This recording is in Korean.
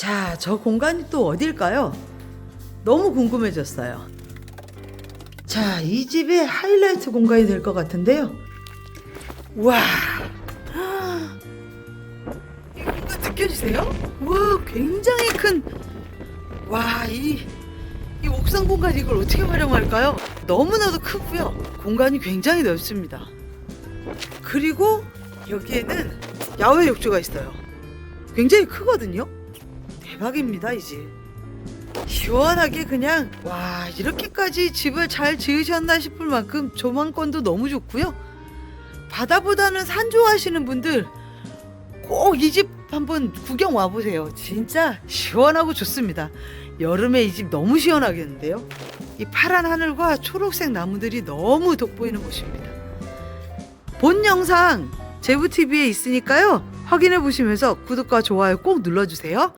자, 저 공간이 또 어딜까요? 너무 궁금해졌어요. 자, 이 집의 하이라이트 공간이 될 것 같은데요. 와, 이 공간 느껴지세요? 와, 굉장히 큰. 와, 이, 이 옥상 공간 이걸 어떻게 활용할까요? 너무나도 크고요. 공간이 굉장히 넓습니다. 그리고 여기에는 야외 욕조가 있어요. 굉장히 크거든요. 대박입니다, 이 집. 시원하게 그냥 와 이렇게까지 집을 잘 지으셨나 싶을 만큼 조망권도 너무 좋고요. 바다보다는 산 좋아하시는 분들 꼭 이 집 한번 구경 와 보세요. 진짜 시원하고 좋습니다. 여름에 이 집 너무 시원하겠는데요. 이 파란 하늘과 초록색 나무들이 너무 돋보이는 곳입니다. 본 영상 제부 TV에 있으니까요. 확인해 보시면서 구독과 좋아요 꼭 눌러주세요.